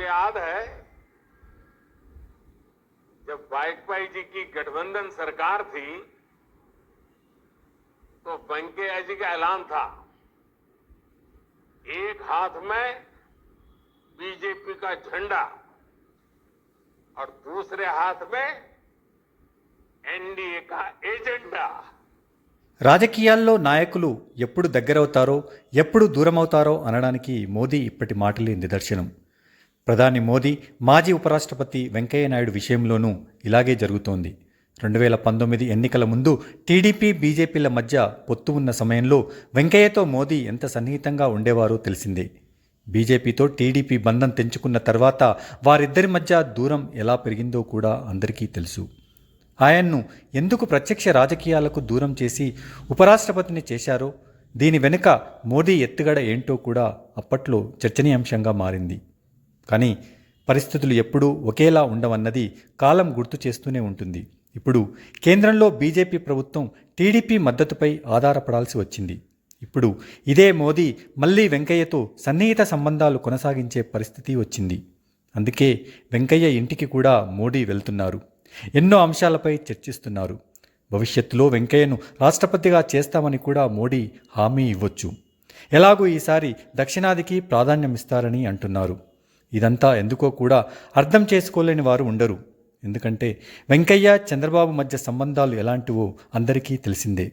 मुझे याद है जब वाजपेयी जी की गठबंधन सरकार थी तो वेंकैया जी का ऐलान था एक हाथ में बीजेपी का झंडा और दूसरे हाथ में एनडीए का एजेंडा రాజకీయాల్లో నాయకులు ఎప్పుడు దగ్గరవుతారో ఎప్పుడు దూరమవుతారో అనడానికి మోదీ ఇప్పటి మాటలే నిదర్శనం ప్రధాని మోదీ మాజీ ఉపరాష్ట్రపతి వెంకయ్య నాయుడు విషయంలోనూ ఇలాగే జరుగుతోంది. రెండు వేల పంతొమ్మిది ఎన్నికల ముందు టీడీపీ బీజేపీల మధ్య పొత్తు ఉన్న సమయంలో వెంకయ్యతో మోదీ ఎంత సన్నిహితంగా ఉండేవారో తెలిసిందే. బీజేపీతో టీడీపీ బంధం తెంచుకున్న తర్వాత వారిద్దరి మధ్య దూరం ఎలా పెరిగిందో కూడా అందరికీ తెలుసు. ఆయన్ను ఎందుకు ప్రత్యక్ష రాజకీయాలకు దూరం చేసి ఉపరాష్ట్రపతిని చేశారో దీని వెనుక మోదీ ఎత్తుగడ ఏంటో కూడా అప్పట్లో చర్చనీయాంశంగా మారింది. కానీ పరిస్థితులు ఎప్పుడూ ఒకేలా ఉండవన్నది కాలం గుర్తు చేస్తూనే ఉంటుంది. ఇప్పుడు కేంద్రంలో బీజేపీ ప్రభుత్వం టీడీపీ మద్దతుపై ఆధారపడాల్సి వచ్చింది. ఇప్పుడు ఇదే మోదీ మళ్ళీ వెంకయ్యతో సన్నిహిత సంబంధాలు కొనసాగించే పరిస్థితి వచ్చింది. అందుకే వెంకయ్య ఇంటికి కూడా మోడీ వెళ్తున్నారు. ఎన్నో అంశాలపై చర్చిస్తున్నారు. భవిష్యత్తులో వెంకయ్యను రాష్ట్రపతిగా చేస్తామని కూడా మోడీ హామీ ఇవ్వొచ్చు. ఎలాగూ ఈసారి దక్షిణాదికి ప్రాధాన్యమిస్తారని అంటున్నారు. ఇదంతా ఎందుకో కూడా అర్థం చేసుకోలేని వారు ఉండరు. ఎందుకంటే వెంకయ్య చంద్రబాబు మధ్య సంబంధాలు ఎలాంటివో అందరికీ తెలిసిందే.